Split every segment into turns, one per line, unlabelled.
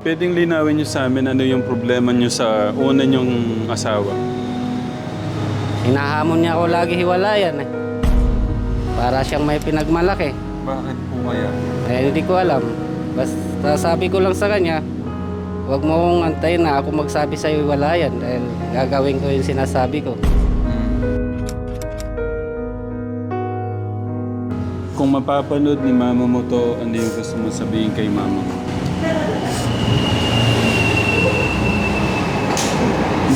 Pwedeng linawin niyo sa amin ano yung problema niyo sa una niyong asawa.
Hinahamon niya ako lagi hiwalayan eh. Para siyang may pinagmalaki.
Bakit po kaya?
Eh, hindi ko alam. Basta sabi ko lang sa kanya, huwag mo kong antayin na ako magsabi sa iyo hiwalayan dahil gagawin ko yung sinasabi ko.
Kung mapapanood ni mama mo to, ano yung gusto mo sabihin kay mama mo?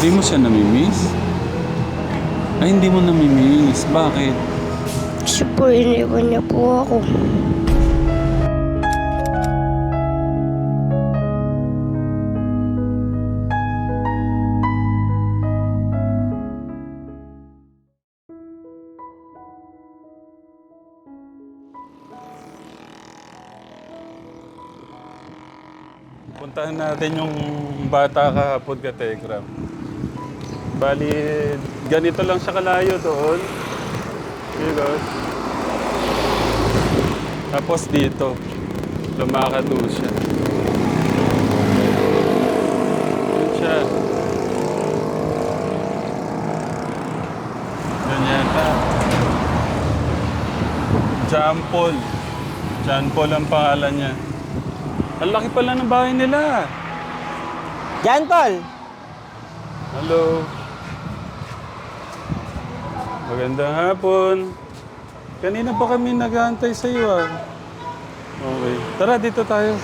Hindi mo siya namimiss? Ay, hindi mo namimiss. Bakit?
Kasi po, iniwan niya po ako.
Puntahan natin yung bata kahapon ka, Tekram. Bali, ganito lang siya kalayo doon. Diba? Tapos dito, lumakad doon siya. Yun siya. Yun yata. John Paul. John Paul ang pangalan niya. Ang laki pala ng bahay nila.
Jan Paul!
Hello. Magandang hapon. Kanina pa kami nag-aantay sa iyo ah. Okay. Tara, dito tayo.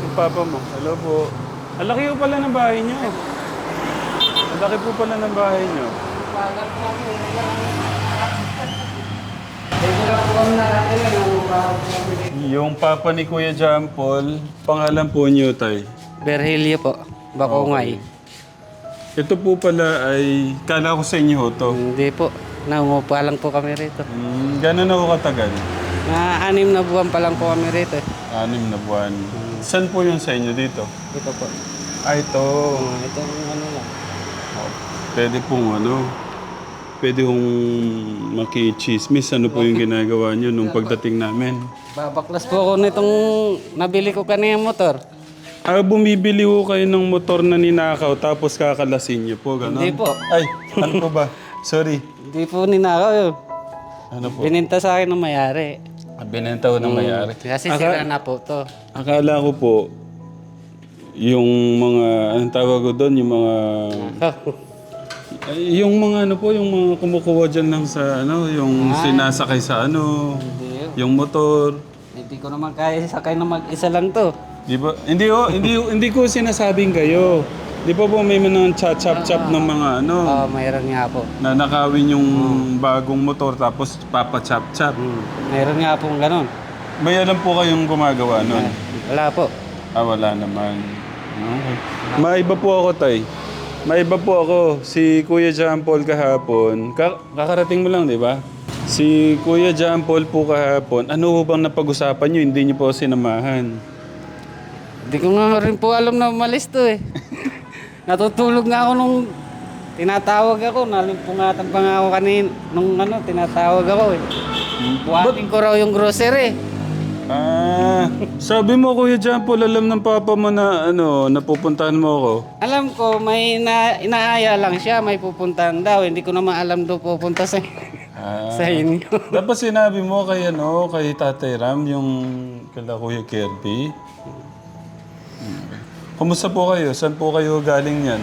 Yung papa mo. Hello po. Ang laki po pala ng bahay niyo. Ang laki po pala ng bahay niyo. Yung papa ni Kuya John Paul, pangalan po niyo, Tay.
Berhelio po, Bakongay.
Ito po pala ay, kala ko sa inyo ho to.
Hindi po, nangungupa lang po kami rito.
Mm, gano'n ako katagal?
Na anim na buwan pa lang po kami rito eh.
Anim na buwan. Saan po yun sa inyo dito?
Ito po.
Ah, ito.
Uh, ito ano lang.
Pwede pong ano, pwede kong makichismis. Ano po yung ginagawa nyo nung pagdating namin?
Babaklas po ako nitong nabili ko kanina motor.
Ah, bumibili ko kayo ng motor na ninakaw tapos kakalasin nyo po, gano'n?
Hindi po.
Ay, ano po ba? Sorry.
Hindi po ninakaw yun.
Ano po?
Bininta sa akin ng mayari.
Ah, Binenta ko ng mayari.
Kasi
Aka-
sira na po to.
Akala ko po, yung mga, anong tawag ko doon, yung mga, ay, yung mga ano po, yung mga kumukuha dyan lang sa ano, yung sinasakay sa ano,
Hindi,
yung motor.
hindi ko naman kaya sakay na mag-isa lang to.
Di ba? Hindi oh, hindi hindi ko sinasabing kayo. Di ba po may mga chap chap chap ng mga ano,
Oo, mayroon nga po.
na nakawin yung bagong motor tapos papa chap chap.
Hmm. Mayroon nga pong ganun.
May alam po kayong gumagawa nun?
Wala po.
Ah, wala naman. Okay. Maiba po ako, Tay. Maiba po ako. Si Kuya John Paul kahapon. Ka- kakarating mo lang, di ba? Si Kuya John Paul po kahapon. Ano ho bang napag-usapan nyo? Hindi nyo po sinamahan.
Hindi ko nga rin po alam na umalis to eh. Natutulog nga ako nung tinatawag ako. Nalimpungatan pa nga ako kanin nung ano, tinatawag ako eh. Buhatin ko raw yung grocery.
Ah, sabi mo Kuya Paul, alam ng papa mo na ano, napupuntahan mo ako.
Alam ko, may ina inaaya lang siya, may pupuntahan daw. Hindi ko naman alam daw pupunta sa,
Ah.
sa inyo.
Dapat sinabi mo kay ano, kay Tatay Ram, yung kala Kuya Kirby. Kumusta po kayo? Saan po kayo galing yan?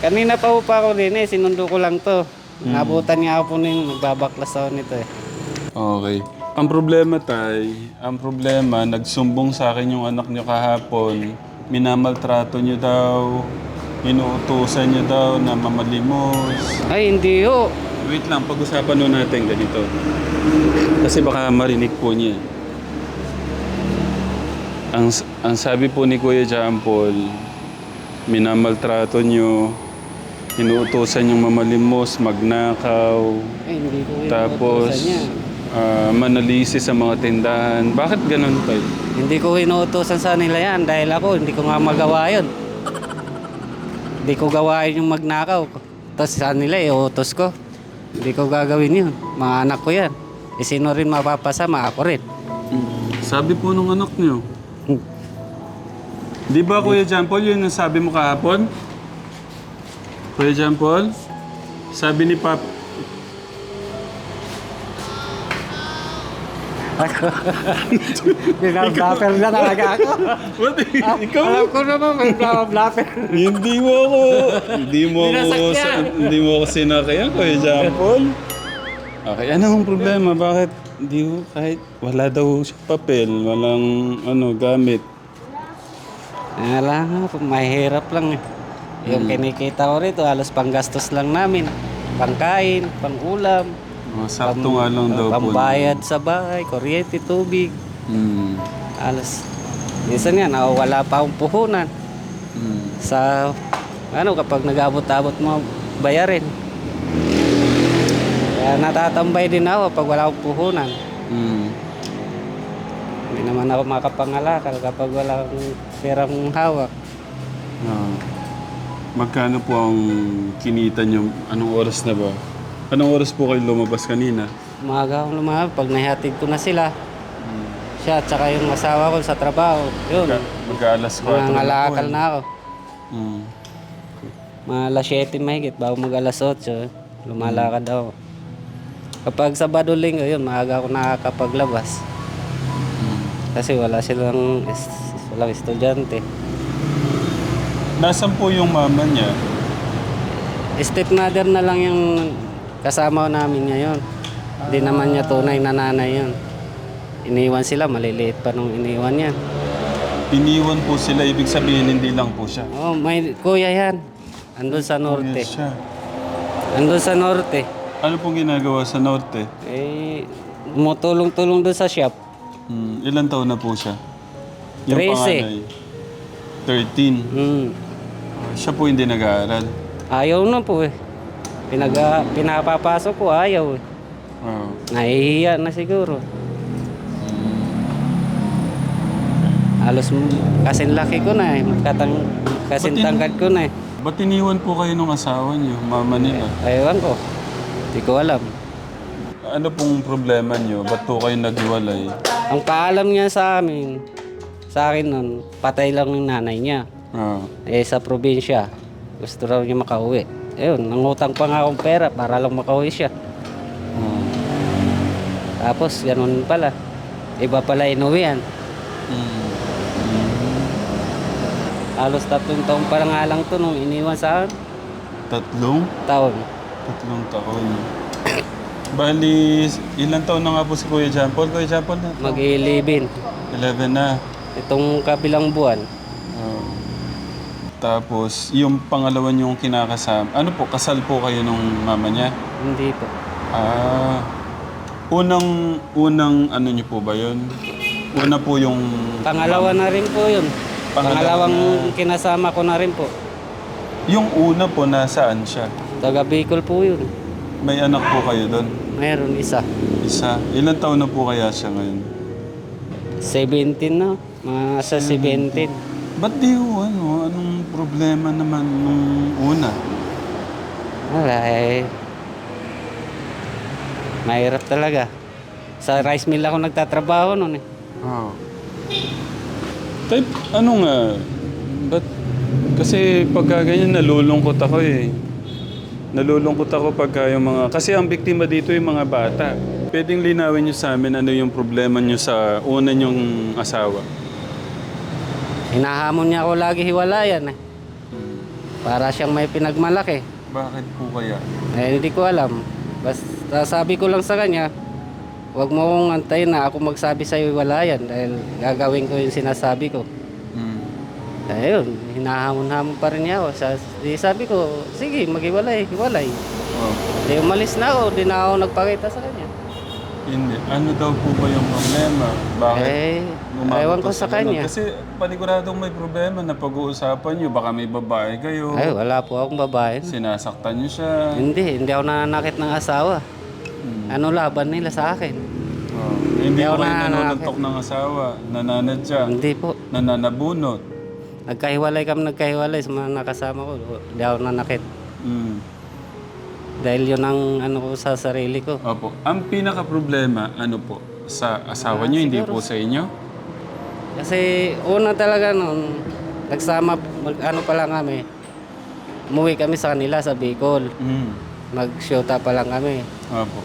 Kanina pa po pa ako din eh, sinundo ko lang to. Nabutan nga ako po nung nagbabaklas ako nito eh.
Okay. Ang problema tay, ang problema, nagsumbong sa akin yung anak niyo kahapon, minamaltrato niyo daw, inuutusan niyo daw na mamalimos.
Ay, hindi ho.
Wait lang, pag-usapan nun natin ganito. Kasi baka marinig po niya. Ang, ang sabi po ni Kuya John Paul, minamaltrato niyo, inuutosan yung mamalimos, magnakaw,
Ay, hindi ko yun
tapos
inuutosan niya.
ah, manalisi sa mga tindahan. Bakit ganun tayo?
Hindi ko inuutosan sa nila yan dahil ako hindi ko nga magawa yun. hindi ko gawain yung magnakaw. Tapos sa nila iutos ko. Hindi ko gagawin yun. Mga anak ko yan. E sino rin mapapasama? Ako rin.
Sabi po nung anak niyo. Di ba Kuya John Paul, yun ang sabi mo kahapon? Kuya John Paul? Sabi ni Pap...
Binablapper na talaga ako.
What? Ikaw?
Alam ko naman may blapper.
Hindi mo ako... Hindi mo ako... Sa- Hindi mo ako sinakayan, Kuya John Paul. Okay, ano ang problema? Bakit hindi ko kahit wala daw siya papel, walang ano, gamit.
Wala nga mahirap lang eh. Yung kinikita ko rito, halos panggastos lang namin. Pangkain, pangulam,
Oh, sakto nga lang daw po.
pambayad sa bahay, kuryente, tubig.
Hmm.
Halos, minsan nga, nawawala pa akong puhunan.
Hmm.
Sa, ano, kapag nag-abot-abot mo, bayarin. Kaya natatambay din ako pag wala akong puhunan.
Hmm.
Hindi naman ako makapangalakal kapag wala akong perang hawak.
Ah. Magkano po ang kinita nyo? Anong oras na ba? Anong oras po kayo lumabas kanina?
Umaga akong lumabas pag nahihatid ko na sila. Siya at saka yung asawa ko sa trabaho. Yun,
Mag-aalas 4
mga ngalakal na ako.
Hmm.
Mga alas 7 mahigit bago mag alas 8. Lumalakad ako. Kapag Sabado Linggo, yun, maaga ako nakakapaglabas. Kasi wala silang, est- walang estudyante.
Nasaan po yung mama niya?
Stepmother na lang yung kasama namin ngayon. Hindi naman niya tunay na nanay yun. Iniwan sila, maliliit pa nung iniwan niya.
Iniwan po sila, ibig sabihin hindi lang po siya.
Oh, may kuya yan. Andun sa norte.
Yes, siya.
Andun sa norte.
Ano pong ginagawa sa norte?
Eh, tumutulong-tulong doon sa shop.
Hmm. Ilan taon na po siya?
Trece.
panganay? 13.
Hmm.
Siya po hindi nag-aaral.
Ayaw na po eh. Pinag pinapapasok ko, ayaw eh.
Wow.
Nahihiya na siguro. Halos kasing laki ko na eh. Katang, kasing
Ba't
tangkad ko na eh.
Ba't iniwan po kayo ng asawa niyo, mama nila?
Ayawan ko. Hindi ko alam.
Ano pong problema niyo? Ba't po kayo naghiwalay?
Ang paalam niya sa amin, sa akin nun, patay lang ng nanay niya.
Ah.
Eh sa probinsya, gusto raw niya makauwi. Ayun, nangutang pa nga akong pera para lang makauwi siya.
Ah.
Tapos, ganun pala. Iba pala inuwian.
Hmm.
Halos tatlong taon pa lang nga lang to nung iniwan sa akin.
Tatlong?
Taon.
Tatlong taon. Bali, ilang taon na nga po si Kuya John Paul? Kuya John Paul na?
Mag-11.
11 na.
Itong kabilang buwan.
Ah. tapos, yung pangalawa niyong kinakasama, ano po, kasal po kayo nung mama niya?
Hindi po.
Ah, unang, unang ano niyo po ba yun? Una po yung...
Pangalawa na rin po yun.
Pangalawa
Pangalawang kinasama ko na rin po.
Yung una po, nasaan siya?
Taga Bicol po yun.
May anak po kayo doon?
Mayroon isa.
Isa. Ilan taon na po kaya siya ngayon?
17 na. Mga sa 17.
Ba't di ho, ano? Anong problema naman nung una?
Wala eh. Mahirap talaga. Sa rice mill ako nagtatrabaho noon eh.
Oh. Type, ano nga? Ba't? Kasi pagka ganyan, nalulungkot ako eh. Nalulungkot ako pagka yung mga... Kasi ang biktima dito yung mga bata. Pwedeng linawin nyo sa amin ano yung problema nyo sa una nyong asawa.
Hinahamon niya ako lagi hiwalayan eh. Para siyang may pinagmalaki.
Bakit po kaya?
Eh, hindi ko alam. Basta sabi ko lang sa kanya, huwag mo kong antayin na ako magsabi sa hiwalayan dahil gagawin ko yung sinasabi ko. Ayun, hinahamon-hamon pa rin niya ako. Sa, di sabi ko, sige, maghiwalay, hiwalay.
Oh.
Di umalis na ako, di na ako nagpakita sa kanya.
Hindi. Ano daw po ba yung problema? Bakit?
Eh, ewan ko sa
ganun?
kanya.
Kasi paniguradong may problema na pag-uusapan nyo. Baka may babae kayo.
Ay, wala po akong babae.
Sinasaktan nyo siya.
Hindi, hindi ako nananakit ng asawa.
Hmm.
Ano laban nila sa akin?
Oh. Hindi
ako
ko kayo
nananakit.
ng asawa. Nananadya.
Hindi po.
Nananabunot.
Nagkahiwalay kami nagkahiwalay sa mga nakasama ko. Hindi ako nanakit.
Mm.
Dahil yun ang ano ko sa sarili ko.
Opo. Ang pinaka-problema, ano po? Sa asawa nyo, hindi po sa inyo?
Kasi una talaga noon, nagsama, mag, ano pa lang kami, umuwi kami sa kanila sa Bicol.
Mm.
Mag-shota pa lang kami.
Opo.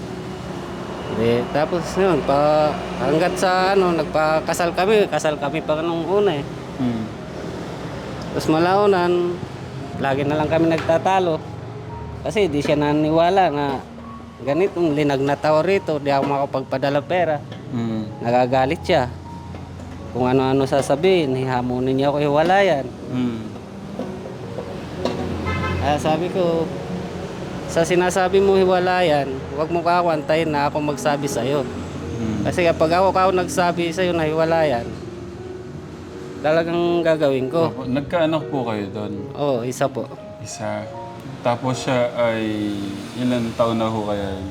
Di, tapos yun, pa, hanggat sa ano, nagpakasal kami, kasal kami pa nung una eh.
Mm.
Tapos malaunan, lagi na lang kami nagtatalo. Kasi di siya naniwala na ganitong linag na tao rito, di ako makapagpadala pera.
Mm.
Nagagalit siya. Kung ano-ano sasabihin, hihamunin niya ako hiwalayan.
Mm.
Kaya sabi ko, sa sinasabi mo hiwalayan, huwag mo kakantayin na ako magsabi sa'yo.
Mm.
Kasi kapag ako ako nagsabi sa'yo na hiwalayan, talagang gagawin ko.
Opo. Nagkaanak po kayo doon?
Oo, isa po.
Isa. Tapos siya ay ilan taon na ho kaya? yun?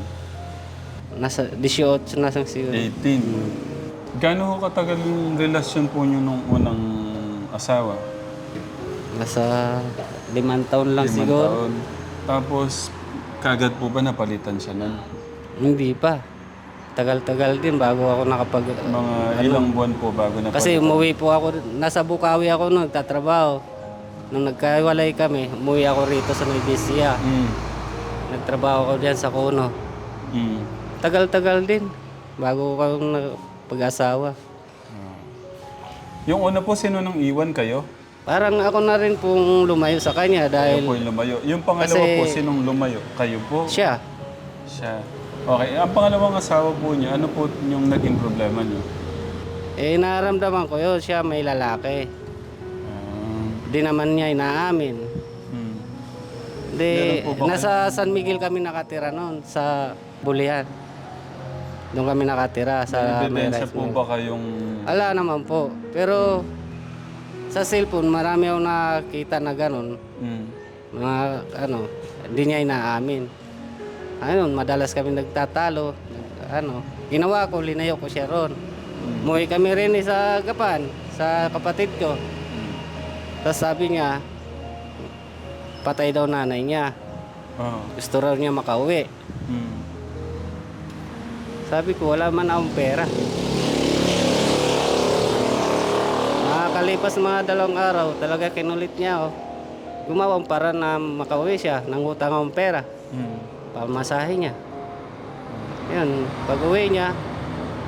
Nasa 18 na sang siguro.
18. Gaano ho katagal yung relasyon po niyo nung unang asawa?
Nasa limang taon lang
Limang
siguro.
taon. Tapos, kagad po ba napalitan siya nun?
Hindi pa. Tagal-tagal din bago ako nakapag...
Mga ilang buwan po bago napalitan?
Kasi umuwi po ako, nasa Bukawi ako noon, nagtatrabaho. Nung nagkaiwalay kami, umuwi ako rito sa Nuevesia.
Mm.
Nagtrabaho ako diyan sa Kuno.
Mm.
Tagal-tagal din bago ako pag-asawa.
Yung una po, sino nang iwan kayo?
Parang ako na rin pong lumayo sa kanya
Kayo
dahil
po yung lumayo. Yung pangalawa
Kasi-
po, sinong lumayo? Kayo po?
siya.
Siya. Okay, ang pangalawang asawa po niya, ano po yung naging problema niyo?
Eh, naramdaman ko yun, siya may lalaki.
Ah,
Di naman niya inaamin.
hmm.
Di,
Meron po ba
nasa San Miguel kami nakatira noon, sa Bulihan. Doon kami nakatira sa May
ebidensya
rice
po
mill.
ba kayong...
Ala naman po. Pero sa cellphone, marami akong nakita na ganun.
Hmm.
Mga ano, hindi niya inaamin. Ayun, madalas kami nagtatalo. Ano, ginawa ko, linayo ko siya ron. Umuwi kami rin eh sa Gapan, sa kapatid ko. Tapos sabi niya, patay daw nanay niya.
Oh.
Gusto raw niya makauwi.
Hmm.
Sabi ko, wala man akong pera. Nakakalipas mga dalawang araw, talaga kinulit niya oh. Gumawang para na makauwi siya, nangutang akong pera.
Hmm.
Pamasahe niya. Yun, pag uwi niya,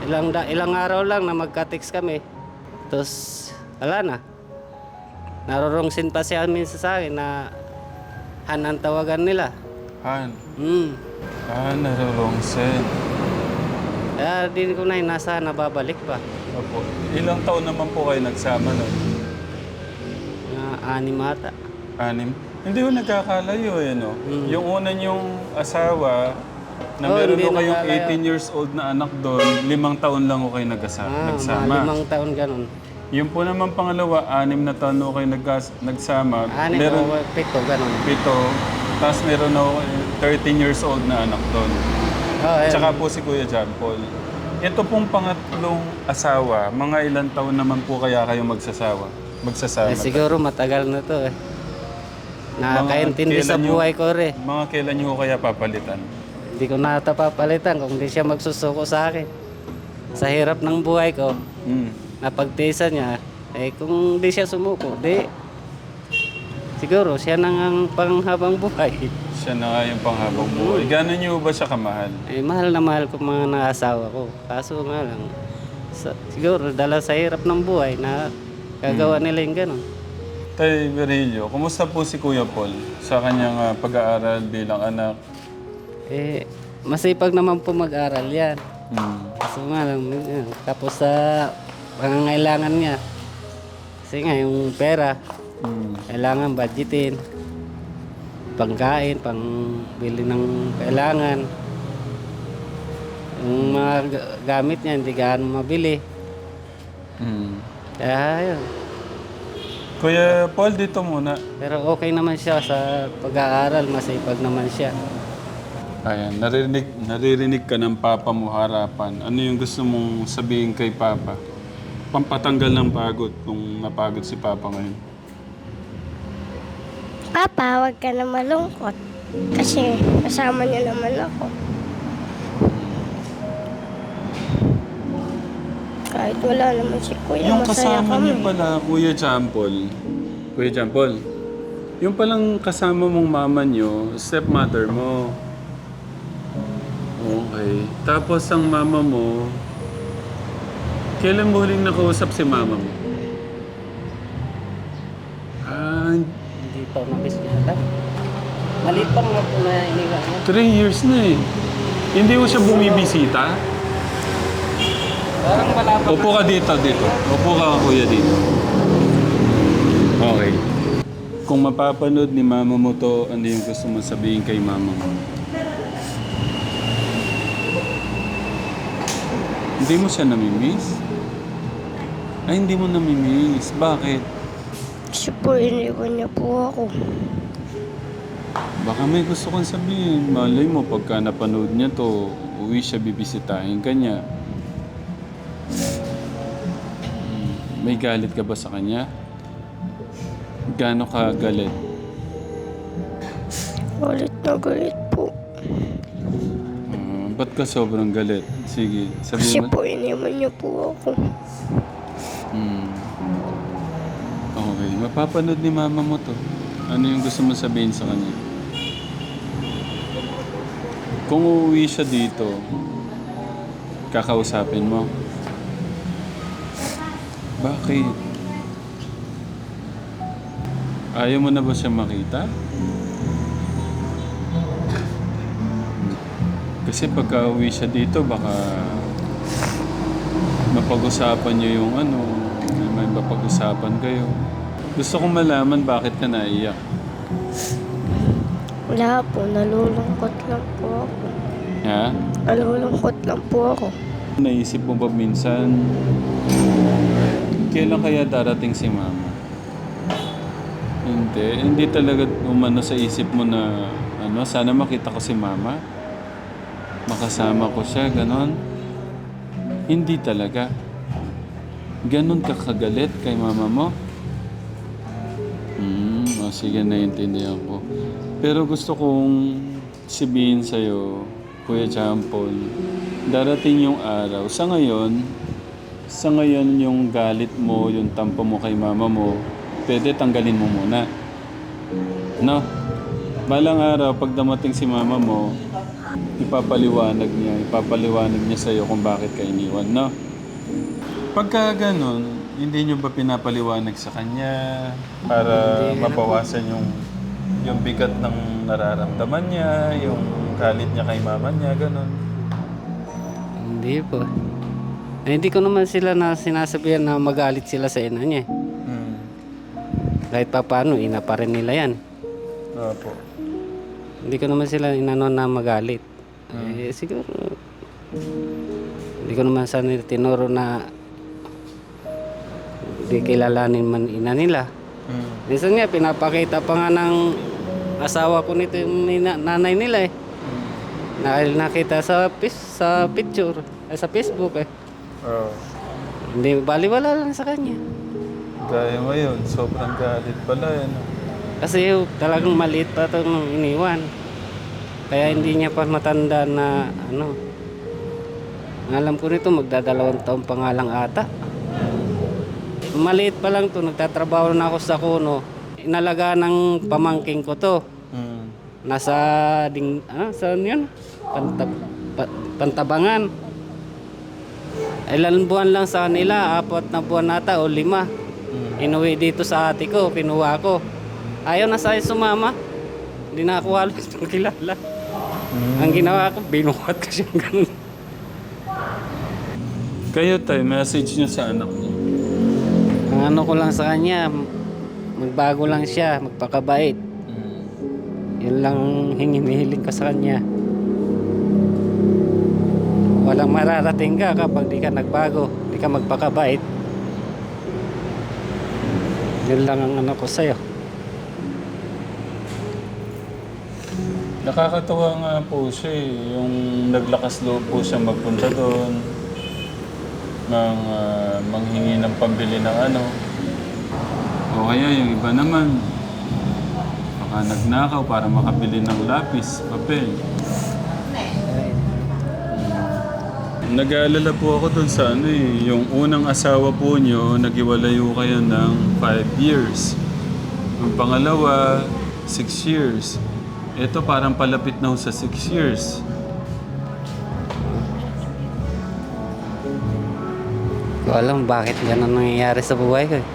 ilang, da, ilang araw lang na magka-text kami. Tapos, wala na. Narorongsin pa siya minsan sa akin na Han ang tawagan nila.
Han.
Hmm.
Ah, narorongsen.
Kaya di ko na inasa nababalik pa.
Opo. Ilang taon naman po kayo nagsama nun?
Na anim ata.
Anim? Hindi ko nagkakalayo eh, no?
Hmm.
Yung una niyong asawa, na
Oh,
meron
hindi
ko kayong
nagkalayo.
18 years old na anak doon, limang taon lang ko kayo nagkasa-
Ah, mga
nagsama.
limang taon ganun.
Yung po naman pangalawa, anim na taon ko kayo nagkas- nagsama.
Anim
meron
o pito, ganun.
pito, tapos meron ako 13 years old na anak doon.
Oh, ayun.
Tsaka po si Kuya John Paul. Ito pong pangatlong asawa, mga ilang taon naman po kaya kayo magsasawa? Magsasama?
Eh, siguro matagal na to eh. Nakakaintindi sa
kailan nyo-
buhay ko rin.
Mga kailan nyo kaya papalitan?
Hindi ko na ata papalitan kung hindi siya magsusuko sa akin. Sa hirap ng buhay ko,
Hmm.
napagtiisan niya, eh kung hindi siya sumuko, di siguro siya nang ang panghabang buhay.
Siya na nga yung panghabang buhay. Gano'n nyo ba siya kamahal?
Eh mahal na mahal ko mga naasawa ko. Kaso nga lang, sa, siguro dala sa hirap ng buhay na gagawa nila yung gano'n.
Tay Virgilio, kumusta po si Kuya Paul sa kanyang ah, pag-aaral bilang anak?
Eh, masipag naman po mag-aral yan.
Hmm.
Kaso nga lang, yun, tapos sa pangangailangan niya. Kasi nga, yung pera,
Hmm.
kailangan budgetin. Pangkain, pang bili ng kailangan. Yung mga ga- gamit niya, hindi gaano mabili.
Hmm.
Kaya yun.
Kuya Paul, dito muna.
Pero okay naman siya sa pag-aaral, masipag naman siya.
Ayan, naririnig, naririnig ka ng papa mo harapan. Ano yung gusto mong sabihin kay papa? Pampatanggal ng pagod kung napagod si papa ngayon.
Papa, huwag ka na malungkot. Kasi kasama niyo naman ako. Kahit wala naman si Kuya,
yung
masaya
kasama
kami.
niyo pala, Kuya Champol, Kuya Paul, yung palang kasama mong mama nyo, stepmother mo. Okay. Tapos ang mama mo, kailan mo huling nakausap si mama mo? Ah,
Hindi pa umalis yata. Maliit pa po na iniwan niya.
three years na eh. Hindi mo siya bumibisita?
Parang wala pa.
Upo ka dito, dito. Upo ka kuya dito. Okay. Kung mapapanood ni mama mo to, ano yung gusto mo sabihin kay mama mo? Hindi mo siya namimiss? Ay, hindi mo namimiss. Bakit?
Kasi po, iniwan niya po ako.
Baka may gusto kong sabihin. Malay mo, pagka napanood niya to, uwi siya bibisitahin ka niya. May galit ka ba sa kanya? Gaano ka galit?
Galit na galit po.
Uh, ba't ka sobrang galit? Sige,
Kasi
sabihin mo.
po, iniwan niya po ako.
Hmm. Okay, mapapanood ni mama mo to. Ano yung gusto mo sabihin sa kanya? Kung uuwi siya dito, kakausapin mo. Bakit? Ayaw mo na ba siya makita? Kasi pagka uwi siya dito, baka mapag-usapan niyo yung ano, may mapag-usapan kayo. Gusto kong malaman bakit ka naiyak.
Wala po, nalulungkot lang po ako.
Ha?
Nalulungkot lang po ako.
Naisip mo ba minsan, kailan kaya darating si mama? Hindi. Hindi talaga umano sa isip mo na, ano, sana makita ko si mama. Makasama ko siya, ganon. Hindi talaga. Ganon ka kagalit kay mama mo? Hmm, o sige, naiintindihan ko. Pero gusto kong sabihin sa'yo, Kuya Champol, darating yung araw. Sa ngayon, sa ngayon yung galit mo, yung tampo mo kay mama mo, pwede tanggalin mo muna. No? Balang araw, pag damating si mama mo, ipapaliwanag niya, ipapaliwanag niya sa'yo kung bakit ka iniwan, no? Pagka ganun, hindi nyo ba pinapaliwanag sa kanya para mabawasan yung yung bigat ng nararamdaman niya, yung galit niya kay mama niya, ganun.
Hindi po. Eh, hindi ko naman sila na sinasabihan na magalit sila sa ina niya.
Hmm.
Kahit pa paano, ina pa rin nila yan.
Opo.
Hindi ko naman sila inano na magalit. Eh, siguro, hindi ko naman sana tinuro na hindi kilalanin man ina nila.
Hmm.
Minsan nga, pinapakita pa nga ng asawa ko nito yung nina- nanay nila eh. Na, nakita sa, pis, sa picture, eh, sa Facebook eh.
Oh.
Hindi, baliwala lang sa kanya.
Gaya mo yun, sobrang galit pala yan.
Kasi talagang maliit pa itong iniwan. Kaya hindi niya pa matanda na ano. Ang Alam ko nito magdadalawang taon pa nga lang ata. Maliit pa lang to, nagtatrabaho na ako sa kuno. Inalaga ng pamangking ko to.
Hmm.
Nasa ding ano saan 'yun? Pantab, pa- pantabangan. Ilan buwan lang sa kanila, apat na buwan nata o lima. Inuwi dito sa ate ko, kinuha ko. Ayaw na sa'yo sumama. Hindi na ako halos makilala. Ang ginawa ko, binuhat ko siyang ganun.
Kayo tayo, message niyo sa anak niyo.
Ang ano ko lang sa kanya, magbago lang siya, magpakabait.
Hmm.
Yun lang hingimihiling ko sa kanya. Walang mararating ka kapag di ka nagbago, di ka magpakabait. Yun lang ang ano ko sa'yo.
Nakakatuwa nga po siya eh, yung naglakas loob po siya magpunta doon ng ah, manghingi ng pambili ng ano. O kaya yung iba naman, baka nagnakaw para makabili ng lapis, papel. Nag-aalala po ako doon sa ano eh, yung unang asawa po nyo, naghiwalayo kayo ng 5 years. Yung pangalawa, 6 years. Ito parang palapit na sa 6 years.
Ko alam bakit ganun nangyayari sa buhay ko. eh.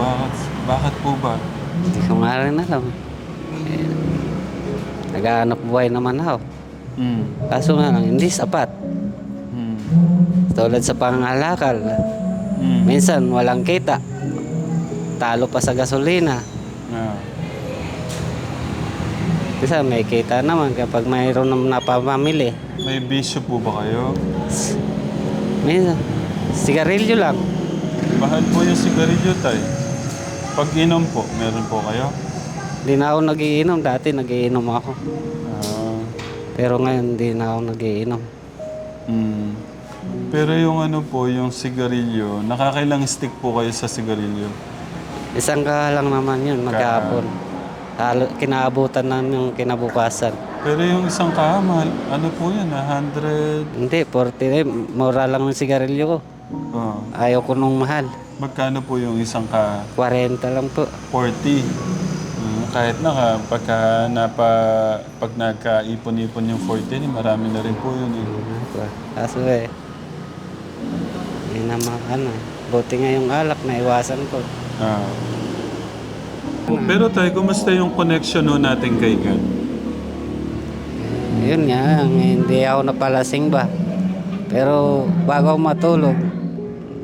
Bakit, bakit po ba?
Hindi ko nga rin alam. Eh, naghahanap buhay naman ako.
Mm.
Kaso nga lang, hindi sapat. Tulad sa pangalakal.
Mm.
Minsan, walang kita. Talo pa sa gasolina.
Ah.
Kasi may kita naman kapag mayroon naman napamamili.
May bisyo po ba kayo?
Minsan, sigarilyo lang.
Mahal po yung sigarilyo tay. Pag inom po, meron po kayo?
Hindi na ako nagiinom. Dati nagiinom ako.
Ah.
Pero ngayon, hindi na ako nagiinom.
Mm. Pero yung ano po, yung sigarilyo, nakakailang stick po kayo sa sigarilyo?
Isang ka lang naman yun, maghapon. Talo, kinaabutan namin yung kinabukasan.
Pero yung isang kahamal, ano po yun, ah, 100...
Hindi, 40 eh. Mura lang ng sigarilyo ko.
Oh.
Ayaw ko nung mahal.
Magkano po yung isang ka
40 lang po.
40? Mm, kahit na ka, pagka napa, pag nagkaipon-ipon yung 40, eh, marami na rin po yun. Eh.
Kaso eh, hindi naman ano. eh. Buti nga yung alak na iwasan ko.
Ah. Pero tayo, kumusta yung connection no natin kay God?
Yun nga, hindi ako napalasing ba. Pero bago ako matulog,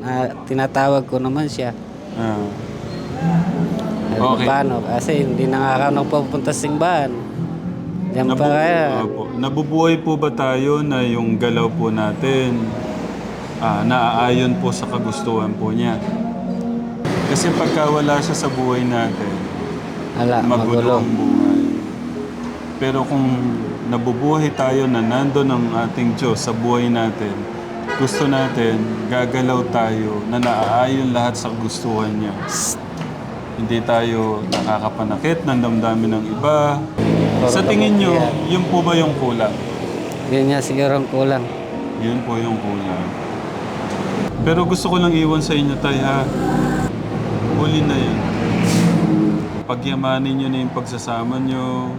na, tinatawag ko naman siya.
Ah.
Ano
Okay.
Paano? Kasi hindi na nga ako nagpupunta sa simbahan. Diyan pa
Nabu-
kaya.
Opo. Nabubuhay po ba tayo na yung galaw po natin ah, naaayon po sa kagustuhan po niya? Kasi pagka wala siya sa buhay natin,
Ala,
magulo ang buhay. Pero kung nabubuhay tayo na nando ng ating Diyos sa buhay natin, gusto natin, gagalaw tayo na naaayon lahat sa gustuhan niya. Hindi tayo nakakapanakit ng damdamin ng iba. Sa tingin nyo, yun po ba yung kulang?
Yun nga siguro ang kulang.
Yun po yung kulang. Pero gusto ko lang iwan sa inyo, Tay, ha? Huli na yan. Pagyamanin nyo na yung pagsasama nyo.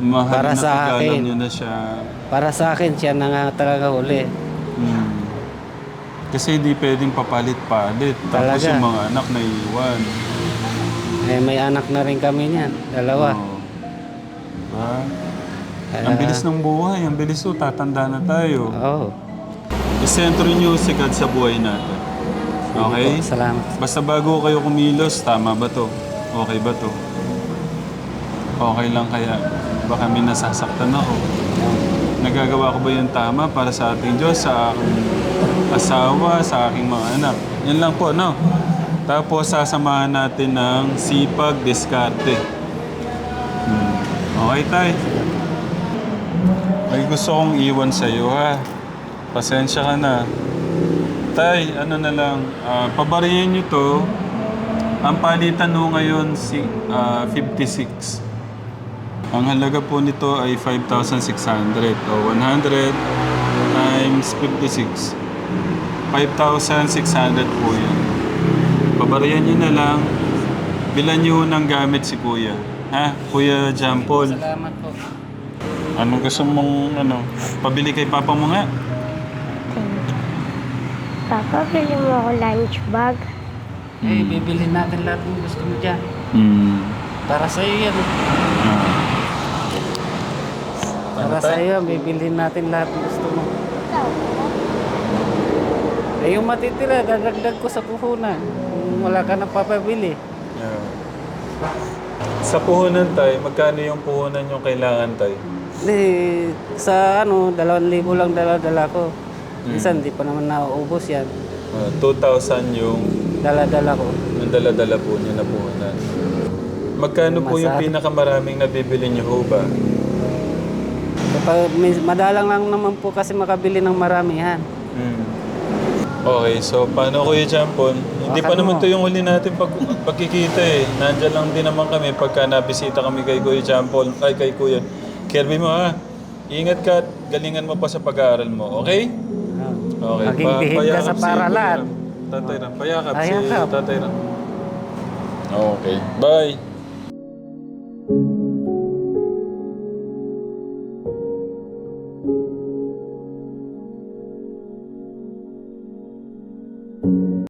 Mahal
Para
na
sa akin.
nyo na siya.
Para sa akin, siya na nga talaga huli.
Hmm. Kasi hindi pwedeng papalit-palit. Tapos
Talaga.
yung mga anak na iwan.
Eh, may anak na rin kami niyan. Dalawa.
Oo. Diba? Ang bilis ng buhay. Ang bilis o, tatanda na tayo.
Oo.
Isentro nyo si God sa buhay natin. Okay?
Po, Salamat.
Basta bago kayo kumilos, tama ba to? Okay ba to? Okay lang kaya? Baka may nasasaktan ako. Nagagawa ko ba yung tama para sa ating Diyos, sa aking asawa, sa aking mga anak? Yan lang po, no? Tapos sasamahan natin ng sipag, diskarte. Hmm. Okay, tay? May gusto kong iwan sa'yo, ha? Pasensya ka na. Tay, ano na lang, ah, pabarihin nyo to. Ang palitan nyo ngayon, si, ah, 56. Ang halaga po nito ay 5,600 o 100 times 56. 5,600 po yun. Pabarihan nyo na lang. Bilan nyo ng gamit si Kuya. Ha? Kuya Paul.
Salamat po.
Anong gusto mong ano? Pabili kay Papa mo nga.
Papa, bili mo ako lunch bag.
Eh, bibilhin natin lahat ng gusto mo dyan.
Hmm.
Para sa iyo yan.
Ah.
Para sa iyo yan, bibilhin natin lahat ng gusto mo. Eh, yung matitira, dadagdag ko sa puhunan. Kung wala ka na papabili.
Yeah. Sa puhunan tayo, magkano yung puhunan yung kailangan tayo?
Hindi, sa ano, dalawang libo lang dala-dala ko.
Hmm.
Minsan, di pa naman nauubos yan.
Ah, 2,000 yung
Dala-dala ko.
yung dala-dala po niya na puhunan. Magkano po yung pinakamaraming nabibili niyo ho ba?
Kapag madalang lang naman po kasi makabili ng maramihan.
Hmm. Okay, so paano Kuya Jampon? Hindi pa
Baka
naman
mo.
to yung huli natin pag pagkikita eh. Nandiyan lang din naman kami pagka nabisita kami kay Kuya Jampon, ay kay Kuya. Kirby mo ha. Ingat ka at galingan mo pa sa pag-aaral mo, okay? Okay.
Maging bihig ka
payakap
sa
si
paralan.
Kuya Ram. Tatay Ram. Payakap si
Payakap.
Tatay Ram. Okay. Bye.